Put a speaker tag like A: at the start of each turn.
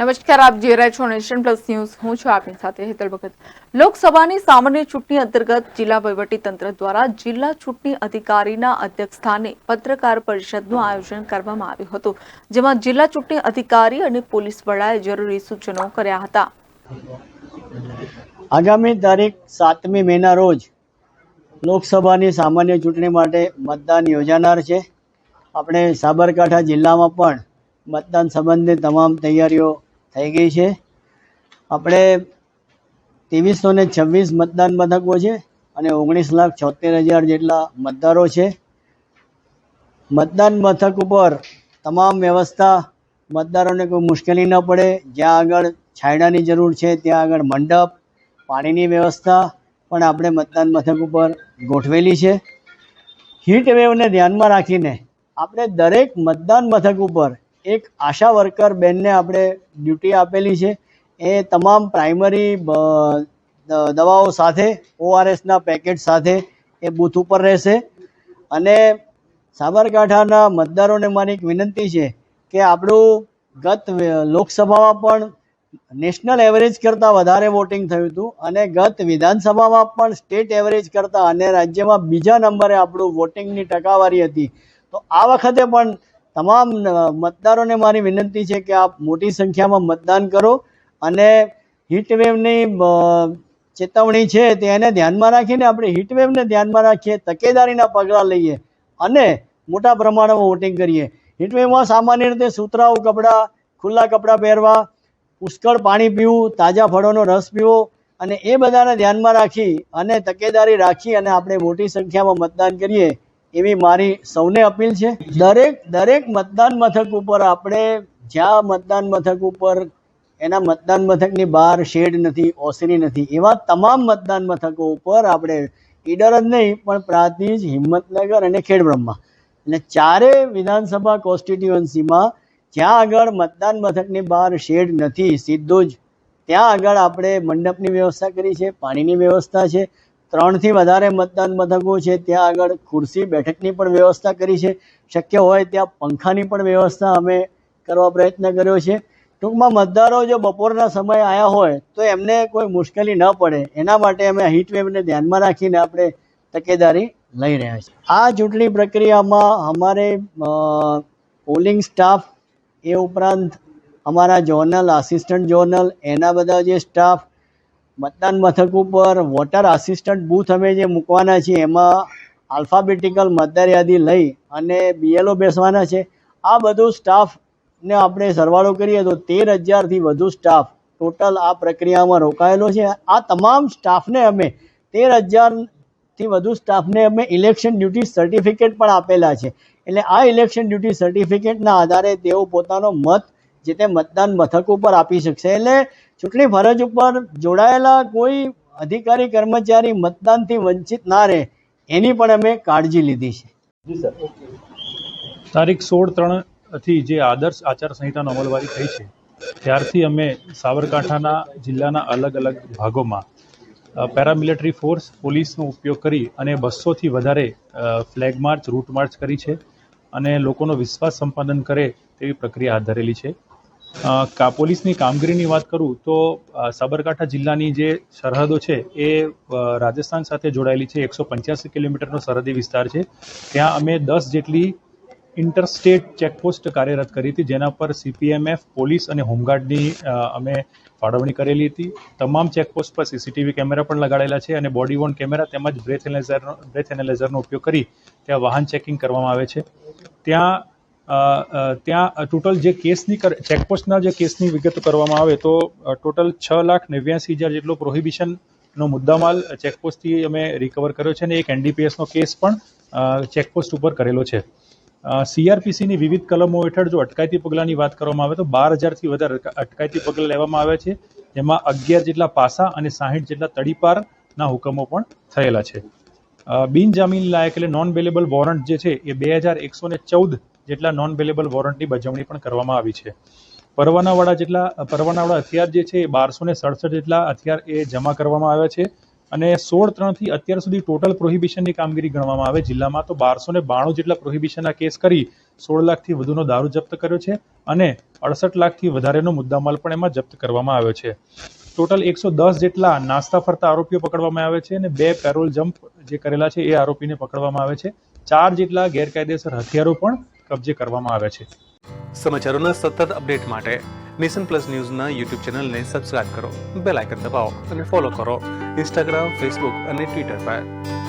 A: નમસ્કાર, આપ જોઈ રહ્યા છો પ્લસ ન્યૂઝ. હું છું આપની સાથે હેતલ ભગત. લોકસભાની સામાન્ય ચૂંટણી અંતર્ગત જિલ્લા તંત્ર દ્વારા જિલ્લા ચૂંટણી અધિકારીના અધ્યક્ષસ્થાને પત્રકાર પરિષદનું આયોજન કરવામાં આવ્યું હતું, જેમાં જિલ્લા ચૂંટણી અધિકારી અને પોલીસ વડાએ જરૂરી સૂચનો કર્યા હતા.
B: આગામી તારીખ સાતમી મેના રોજ લોકસભાની સામાન્ય ચૂંટણી માટે મતદાન યોજાનાર છે. આપણે સાબરકાંઠા જિલ્લામાં પણ મતદાન સંબંધની તમામ તૈયારીઓ થઈ ગઈ છે. આપણે ત્રેવીસો ને છવ્વીસ મતદાન મથકો છે અને ઓગણીસ લાખ છોતેર હજાર જેટલા મતદારો છે. મતદાન મથક ઉપર તમામ વ્યવસ્થા મતદારોને કોઈ મુશ્કેલી ન પડે. જ્યાં આગળ છાંયડાની જરૂર છે, ત્યાં આગળ મંડપ, પાણીની વ્યવસ્થા પણ આપણે મતદાન મથક ઉપર ગોઠવેલી છે. હીટ વેવને ધ્યાનમાં રાખીને આપણે દરેક મતદાન મથક ઉપર એક આશા વર્કર બેનને આપણે ડ્યુટી આપેલી છે. એ તમામ પ્રાઇમરી દવાઓ સાથે ઓઆરએસના પેકેટ સાથે એ બૂથ ઉપર રહેશે. અને સાબરકાંઠાના મતદારોને મારી એક વિનંતી છે કે આપણું ગત લોકસભામાં પણ નેશનલ એવરેજ કરતાં વધારે વોટિંગ થયું હતું અને ગત વિધાનસભામાં પણ સ્ટેટ એવરેજ કરતાં અને રાજ્યમાં બીજા નંબરે આપણું વોટિંગની ટકાવારી હતી. તો આ વખતે પણ તમામ મતદારોને મારી વિનંતી છે કે આપ મોટી સંખ્યામાં મતદાન કરો અને હીટવેવની ચેતવણી છે તેને ધ્યાનમાં રાખીને આપણે હીટવેવને ધ્યાનમાં રાખીએ, તકેદારીના પગલાં લઈએ અને મોટા પ્રમાણમાં વોટિંગ કરીએ. હીટવેવમાં સામાન્ય રીતે સુતરાઉ કપડાં, ખુલ્લા કપડાં પહેરવા, પુષ્કળ પાણી પીવું, તાજા ફળોનો રસ પીવો અને એ બધાને ધ્યાનમાં રાખી અને તકેદારી રાખી અને આપણે મોટી સંખ્યામાં મતદાન કરીએ. એવી મારી સૌને અપીલ છે. દરેક દરેક મતદાન મથક ઉપર આપણે જ્યાં મતદાન મથક ઉપર એના મતદાન મથકની બહાર શેડ નથી, ઓસરી નથી, એવા તમામ મતદાન મથકો ઉપર આપણે ઈડર જ નહીં, પણ પ્રાતિજ હિંમતનગર અને ખેડબ્રહ્મા. એટલે ચારે વિધાનસભા કોન્સ્ટિટ્યુઅન્સીમાં જ્યાં આગળ મતદાન મથકની બહાર શેડ નથી, સીધું જ ત્યાં આગળ આપણે મંડપની વ્યવસ્થા કરી છે, પાણીની વ્યવસ્થા છે ત્રણથી વધારે મતદાન મથકો છે. ત્યાં આગળ ખુરશી બેઠકની પણ વ્યવસ્થા કરી છે. શક્ય હોય ત્યાં પંખાની પણ વ્યવસ્થા અમે કરવા પ્રયત્ન કર્યો છે. ટૂંકમાં મતદારો જો બપોરના સમયે આવ્યા હોય તો એમને કોઈ મુશ્કેલી ન પડે. એના માટે અમે હીટવેવને ધ્યાનમાં રાખીને આપણે તકેદારી લઈ રહ્યા છીએ. આ ચૂંટણી પ્રક્રિયામાં અમારે પોલિંગ સ્ટાફ એ ઉપરાંત અમારા જોનલ, આસિસ્ટન્ટ જોનલ, એના બધા જે સ્ટાફ મતદાન મથક ઉપર વોટર આસિસ્ટન્ટ બૂથ અમે જે મૂકવાના છીએ, એમાં આલ્ફાબેટિકલ મતદાર યાદી લઈ અને બીએલઓ બેસવાના છે. આ બધું સ્ટાફને આપણે સરવાળો કરીએ તો તેર હજારથી વધુ સ્ટાફ ટોટલ આ પ્રક્રિયામાં રોકાયેલો છે. આ તમામ સ્ટાફને અમે તેર હજારથી વધુ સ્ટાફને અમે ઇલેક્શન ડ્યુટી સર્ટિફિકેટ પણ આપેલા છે. એટલે આ ઇલેક્શન ડ્યુટી સર્ટિફિકેટના આધારે તેઓ પોતાનો મત જે તે મતદાન મથક ઉપર આપી શકશે. એટલે ચૂંટણી ફરજ ઉપર જોડાયેલા કોઈ અધિકારી કર્મચારી મતદાનથી વંચિત ના રહે એની પણ અમે કાળજી લીધી છે.
C: તારીખ સોળ ત્રણથી જે આદર્શ આચારસંહિતાનો અમલવારી થઈ છે ત્યારથી અમે સાબરકાંઠાના જિલ્લાના અલગ અલગ ભાગોમાં પેરામિલિટરી ફોર્સ પોલીસનો ઉપયોગ કરી અને બસોથી વધારે ફ્લેગ માર્ચ રૂટ માર્ચ કરી છે અને લોકોનો વિશ્વાસ સંપાદન કરે તેવી પ્રક્રિયા હાથ ધરેલી છે. પોલીસની કામગીરીની વાત કરું તો સાબરકાંઠા જિલ્લાની જે સરહદો છે એ રાજસ્થાન સાથે જોડાયેલી છે. એકસો પંચ્યાસી કિલોમીટરનો સરહદી વિસ્તાર છે. ત્યાં અમે દસ જેટલી ઇન્ટરસ્ટેટ ચેકપોસ્ટ કાર્યરત કરી હતી, જેના પર સીપીએમએફ પોલીસ અને હોમગાર્ડની અમે ફાળવણી કરેલી હતી. તમામ ચેકપોસ્ટ પર સીસીટીવી કેમેરા પણ લગાડેલા છે અને બોડી વોર્ન કેમેરા તેમજ બ્રેથ એનાલાઇઝરનો બ્રેથ એનાલાઇઝરનો ઉપયોગ કરી ત્યાં વાહન ચેકિંગ કરવામાં આવે છે. ત્યાં ત્યાં ટોટલ જે કેસની ચેકપોસ્ટના જે કેસની વિગત કરવામાં આવે તો ટોટલ છ લાખ નેવ્યાસી હજાર જેટલો પ્રોહિબિશનનો મુદ્દામાલ ચેકપોસ્ટથી અમે રિકવર કર્યો છે અને એક એનડીપીએસનો કેસ પણ ચેકપોસ્ટ ઉપર કરેલો છે. સીઆરપીસીની વિવિધ કલમો હેઠળ જો અટકાયતી પગલાંની વાત કરવામાં આવે તો બાર હજારથી વધારે અટકાયતી પગલાં લેવામાં આવ્યા છે, જેમાં અગિયાર જેટલા પાસા અને સાહીઠ જેટલા તડીપારના હુકમો પણ થયેલા છે. બિનજામીન લાયક એટલે નોન બેલેબલ વોરંટ જે છે એ બે હજાર એકસો ને ચૌદ જેટલા નોન વેલેબલ વોરંટની બજવણી પણ કરવામાં આવી છે. પરવાનાવાળા જેટલા, પરવાનાવાળા હથિયાર જે છે એ બારસો ને સડસઠ જેટલા હથિયાર એ જમા કરવામાં આવ્યા છે અને સોળ ત્રણથી અત્યાર સુધી ટોટલ પ્રોહિબિશનની કામગીરી ગણવામાં આવે. જિલ્લામાં તો બારસો ને બાણું જેટલા પ્રોહિબિશનના કેસ કરી સોળ લાખથી વધુનો દારૂ જપ્ત કર્યો છે અને અડસઠ લાખથી વધારેનો મુદ્દામાલ પણ એમાં જપ્ત કરવામાં આવ્યો છે. ટોટલ એકસો દસ જેટલા નાસ્તા ફરતા આરોપીઓ પકડવામાં આવે છે અને બે પેરોલ જમ્પ જે કરેલા છે એ આરોપીને પકડવામાં આવે છે. ચાર જેટલા ગેરકાયદેસર હથિયારો પણ કબજે કરવામાં આવ્યા છે.
D: સમાચારોના સતત અપડેટ માટે નેશન પ્લસ ન્યૂઝના યુટ્યુબ ચેનલને સબસ્ક્રાઇબ કરો, બેલ આઇકન દબાવો અને ફોલો કરો. ઇન્સ્ટાગ્રામ, ફેસબુક અને ટ્વિટર પર.